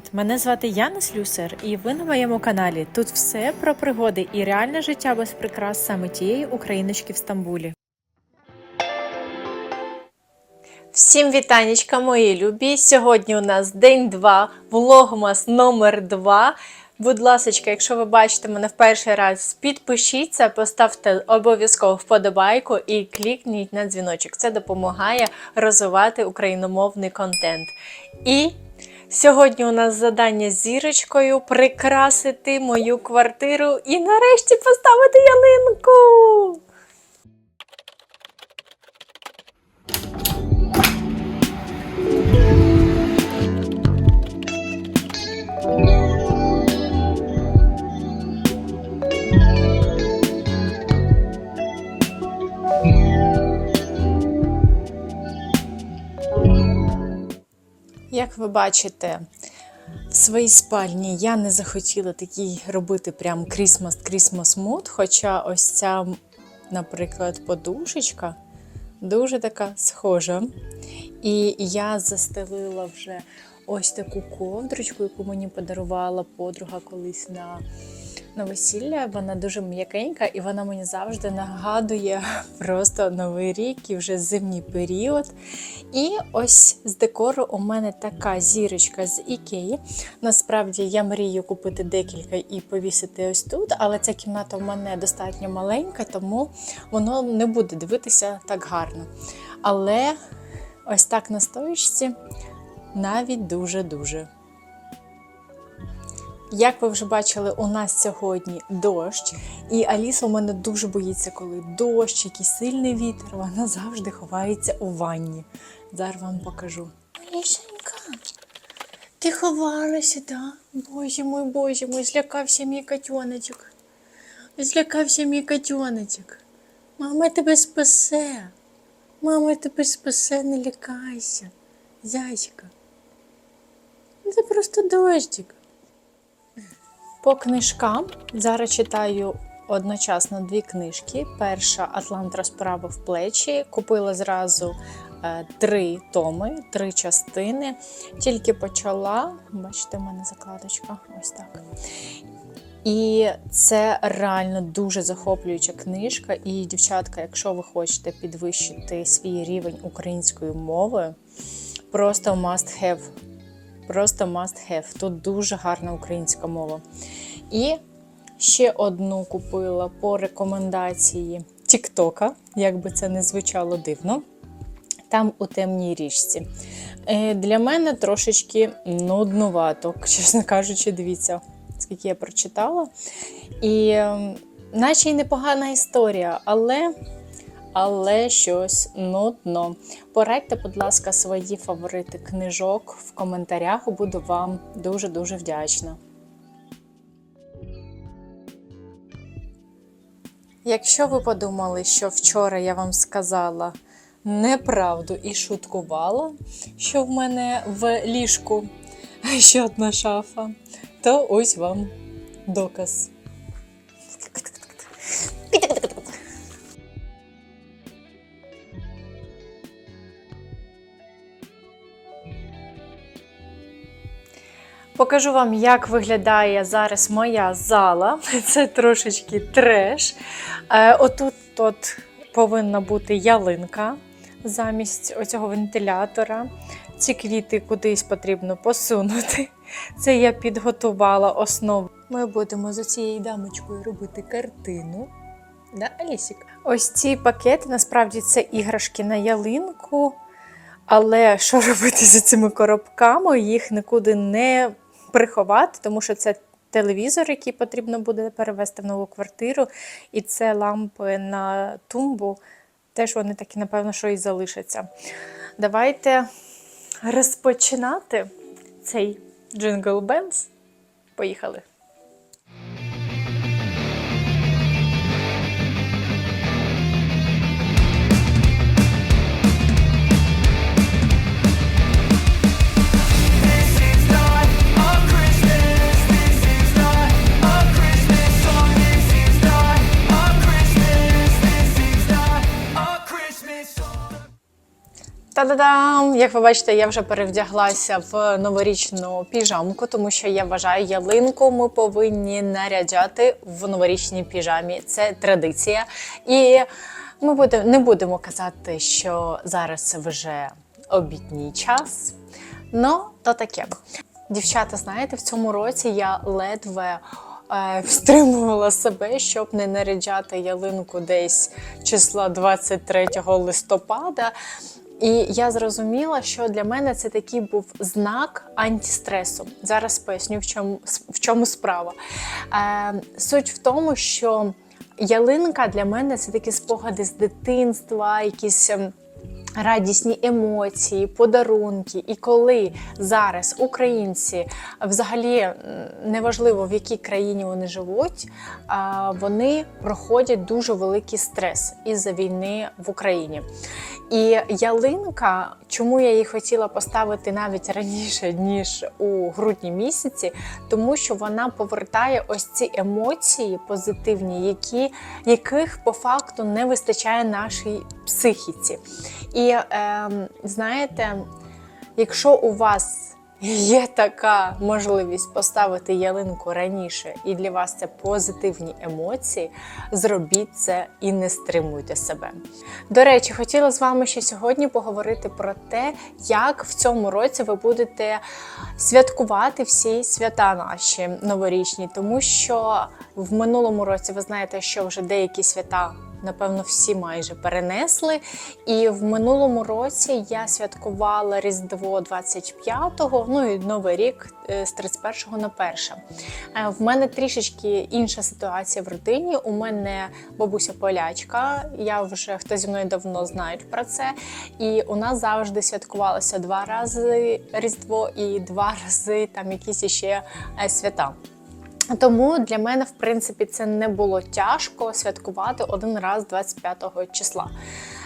Привіт! Мене звати Яна Слюсер, і ви на моєму каналі. Тут все про пригоди і реальне життя без прикрас саме тієї україночки в Стамбулі. Всім вітанечка, мої любі! Сьогодні у нас день 2, влогмас номер 2. Будь ласка, якщо ви бачите мене в перший раз, підпишіться, поставте обов'язково вподобайку і клікніть на дзвіночок. Це допомагає розвивати україномовний контент. І сьогодні у нас завдання з зірочкою прикрасити мою квартиру і нарешті поставити ялинку. Як ви бачите, в своїй спальні я не захотіла такий робити прям крісмас мод хоча ось ця, наприклад, подушечка дуже така схожа. І я застелила вже ось таку ковдрочку, яку мені подарувала подруга колись на на весілля. Вона дуже м'якенька, і вона мені завжди нагадує просто новий рік і вже зимній період. І ось з декору у мене така зірочка з Ікеї. Насправді я мрію купити декілька і повісити ось тут, але ця кімната у мене достатньо маленька, тому воно не буде дивитися так гарно. Але ось так на стоїчці навіть дуже-дуже. Як ви вже бачили, у нас сьогодні дощ, і Аліса у мене дуже боїться, коли дощ, якийсь сильний вітер, вона завжди ховається у ванні. Зараз вам покажу. Алісенька, ти ховалася, да? Боже мой, боже мой, злякався мій котеночок. Злякався мій котеночок. Мама тебе спасе. Мама тебе спасе, не лякайся. Зайчика. Це просто дощик. По книжкам зараз читаю одночасно дві книжки. Перша Атлант розправив плечі. Купила зразу е, три томи, три частини. Тільки почала. Бачите, в мене закладочка. Ось так. І це реально дуже захоплююча книжка. І, дівчатка, якщо ви хочете підвищити свій рівень української мови, просто must have. Просто must have. Тут дуже гарна українська мова. І ще одну купила по рекомендації Тіктока, як би це не звучало дивно. Там у темній річці. Е, Для мене трошечки нуднувато, чесно кажучи, дивіться, скільки я прочитала. І ем, наче й непогана історія, але але щось нудно. Порадьте, будь ласка, свої фаворити книжок в коментарях. Буду вам дуже-дуже вдячна. Якщо ви подумали, що вчора я вам сказала неправду і шуткувала, що в мене в ліжку ще одна шафа, то ось вам доказ. Покажу вам, як виглядає зараз моя зала. Це трошечки треш. Е, Отут от повинна бути ялинка замість оцього вентилятора. Ці квіти кудись потрібно посунути. Це я підготувала основу. Ми будемо з цією дамочкою робити картину. Да, Алісік? Ось ці пакети насправді це іграшки на ялинку. Але що робити з цими коробками? Їх нікуди не приховати, тому що це телевізор, який потрібно буде перевести в нову квартиру, і це лампи на тумбу. Теж вони такі, напевно, що і залишаться. Давайте розпочинати цей джингл бенс Поїхали! Та-да-дам! Як ви бачите, я вже перевдяглася в новорічну піжамку, тому що я вважаю, ялинку ми повинні наряджати в новорічній піжамі. Це традиція. І ми буде, не будемо казати, що зараз вже обідній час. Ну, то таке. Дівчата, знаєте, в цьому році я ледве е, стримувала себе, щоб не наряджати ялинку десь числа 23 листопада. І я зрозуміла, що для мене це такий був знак антистресу. Зараз поясню, в чому, в чому справа. Е, суть в тому, що ялинка для мене це такі спогади з дитинства, якісь. Радісні емоції, подарунки. І коли зараз українці, взагалі неважливо в якій країні вони живуть, вони проходять дуже великий стрес із-за війни в Україні. І ялинка, чому я її хотіла поставити навіть раніше ніж у грудні місяці, тому що вона повертає ось ці емоції позитивні, які, яких по факту не вистачає нашій психіці. І ем, знаєте, якщо у вас є така можливість поставити ялинку раніше, і для вас це позитивні емоції, зробіть це і не стримуйте себе. До речі, хотіла з вами ще сьогодні поговорити про те, як в цьому році ви будете святкувати всі свята наші новорічні, тому що в минулому році ви знаєте, що вже деякі свята напевно, всі майже перенесли. І в минулому році я святкувала Різдво 25-го, ну і Новий рік е, з 31-го на 1. Е, В мене трішечки інша ситуація в родині. У мене бабуся полячка. Я вже хто зі мною давно знають про це. І у нас завжди святкувалося два рази Різдво і два рази там якісь іще е, свята. Тому для мене, в принципі, це не було тяжко святкувати один раз 25 числа.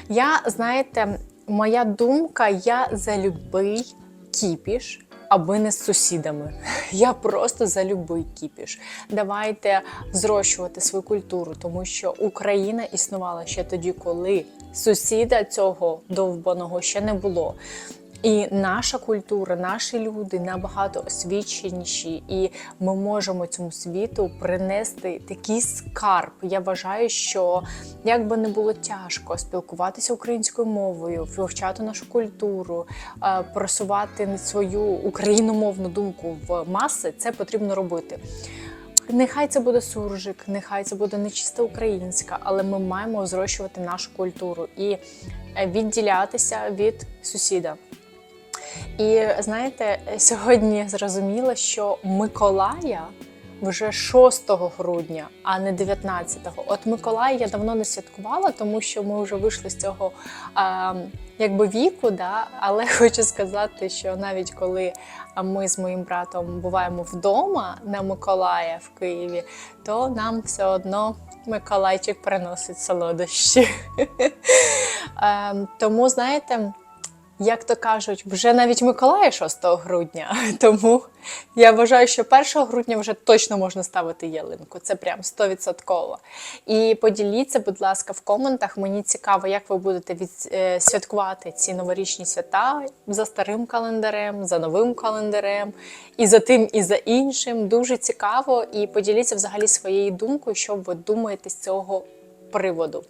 Я, знаєте, моя думка, я за любий кіпіш. Аби не з сусідами. Я просто за любий кіпіш. Давайте зрощувати свою культуру, тому що Україна існувала ще тоді, коли сусіда цього довбаного ще не було. І наша культура, наші люди набагато освіченіші, і ми можемо цьому світу принести такий скарб. Я вважаю, що як би не було тяжко спілкуватися українською мовою, вивчати нашу культуру, е, просувати свою україномовну думку в маси, це потрібно робити. Нехай це буде суржик, нехай це буде нечиста українська, але ми маємо зрощувати нашу культуру і е, відділятися від сусіда. І знаєте, сьогодні зрозуміла, що Миколая вже 6 грудня, а не 19-го. От Миколая я давно не святкувала, тому що ми вже вийшли з цього а, якби віку. Да? Але хочу сказати, що навіть коли ми з моїм братом буваємо вдома на Миколая в Києві, то нам все одно Миколайчик приносить солодощі. Ем, Тому, знаєте, як то кажуть, вже навіть Миколая 6 грудня. Тому я вважаю, що 1 грудня вже точно можна ставити ялинку. Це прям 100%. І поділіться, будь ласка, в коментах. Мені цікаво, як ви будете від... е, святкувати ці новорічні свята за старим календарем, за новим календарем, і за тим, і за іншим. Дуже цікаво. І поділіться взагалі своєю думкою, що ви думаєте з цього приводу.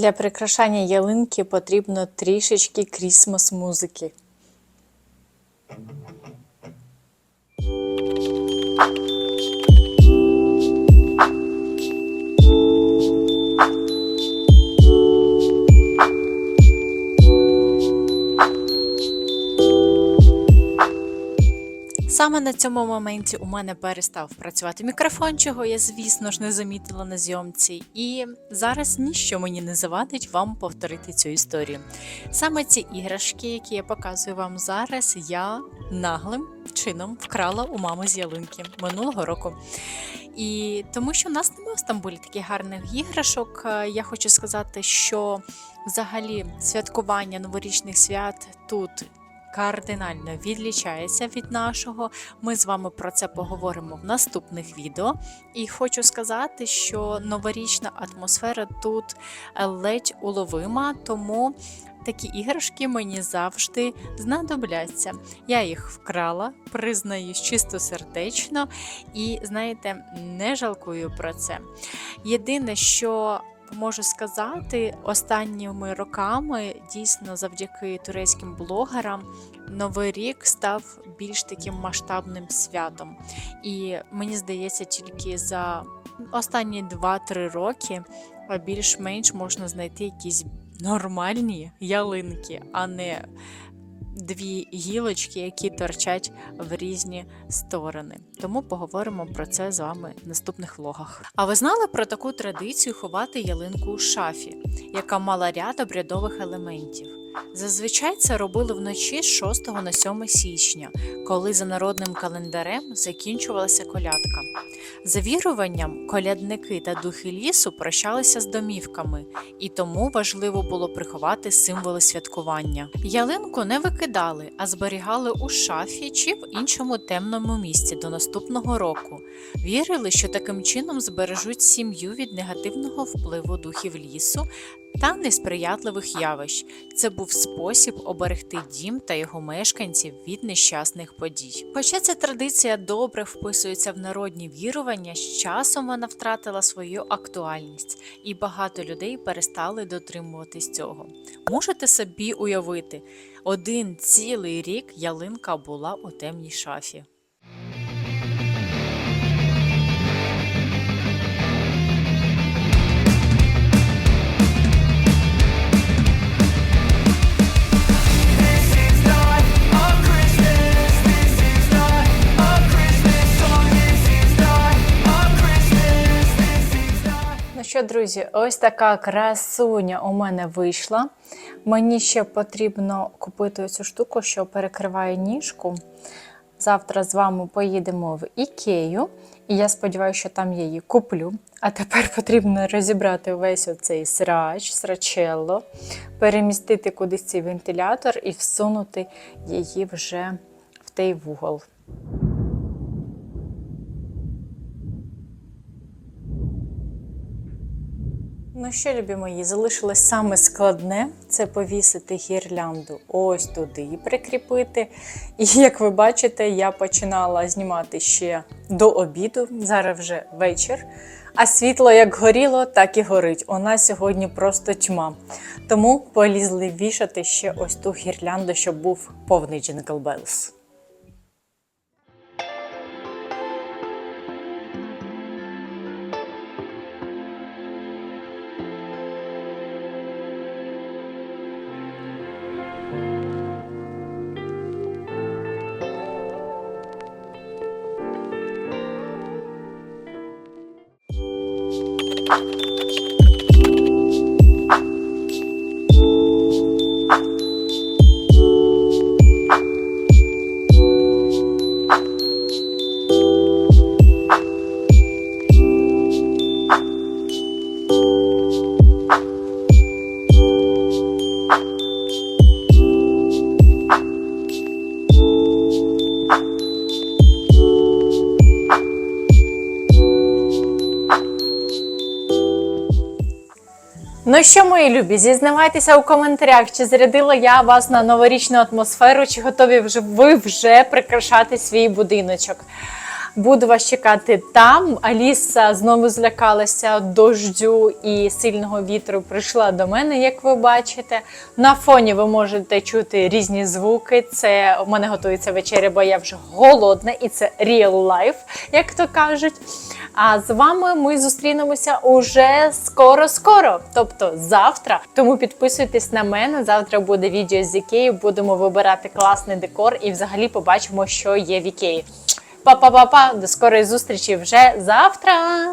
Для прикрашання ялинки потрібно трішечки крісмас музики. Саме на цьому моменті у мене перестав працювати мікрофон, чого я, звісно ж, не замітила на зйомці. І зараз ніщо мені не завадить вам повторити цю історію. Саме ці іграшки, які я показую вам зараз, я наглим чином вкрала у мами з ялинки минулого року. І тому що в нас немає в Стамбулі таких гарних іграшок, е, я хочу сказати, що взагалі святкування новорічних свят тут кардинально відлічається від нашого. Ми з вами про це поговоримо в наступних відео. І хочу сказати, що новорічна атмосфера тут е, ледь уловима, тому такі іграшки мені завжди знадобляться. Я їх вкрала, признаюсь чистосердечно і, знаєте, не жалкую про це. Єдине, що можу сказати, останніми роками дійсно завдяки турецьким блогерам Новий рік став більш таким масштабним святом. І мені здається, тільки за останні 2-3 роки більш-менш можна знайти якісь нормальні ялинки, а не дві гілочки, які торчать в різні сторони. Тому поговоримо про це з вами в наступних влогах. А ви знали про таку традицію ховати ялинку у шафі, яка мала ряд обрядових елементів? Зазвичай це робили вночі з 6 на 7 січня, коли за народним календарем закінчувалася колядка. За віруванням, колядники та духи лісу прощалися з домівками, і тому важливо було приховати символи святкування. Ялинку не викидали, а зберігали у шафі чи в іншому темному місці до наступного року. Вірили, що таким чином збережуть сім'ю від негативного впливу духів лісу та несприятливих явищ. Це був спосіб оберегти дім та його мешканців від нещасних подій. Хоча ця традиція добре вписується в народні вірування, з часом вона втратила свою актуальність, і багато людей перестали дотримуватись цього. Можете собі уявити, один цілий рік ялинка була у темній шафі. Що, друзі, ось така красуня у мене вийшла. Мені ще потрібно купити цю штуку, що перекриває ніжку. Завтра з вами поїдемо в Ікею, і я сподіваюся, що там я її куплю. А тепер потрібно розібрати весь оцей срач, срачелло, перемістити кудись цей вентилятор і всунути її вже в той вугол. Ну що, любі мої, залишилось саме складне це повісити гірлянду ось туди і прикріпити. І як ви бачите, я починала знімати ще до обіду, зараз вже вечір. А світло як горіло, так і горить. У нас сьогодні просто тьма. Тому полізли вішати ще ось ту гірлянду, щоб був повний Jingle you. Що, мої любі, зізнавайтеся у коментарях, чи зарядила я вас на новорічну атмосферу, чи готові вже ви вже прикрашати свій будиночок. Буду вас чекати там. Аліса знову злякалася дождю і сильного вітру. Прийшла до мене, як ви бачите. На фоні ви можете чути різні звуки. Це у мене готується вечеря, бо я вже голодна, і це real life, як то кажуть. А з вами ми зустрінемося уже скоро-скоро, тобто завтра. Тому підписуйтесь на мене. Завтра буде відео з Ікеї. Будемо вибирати класний декор і взагалі побачимо, що є в Ікеї. Па-па-па-па, до скорої зустрічі вже завтра!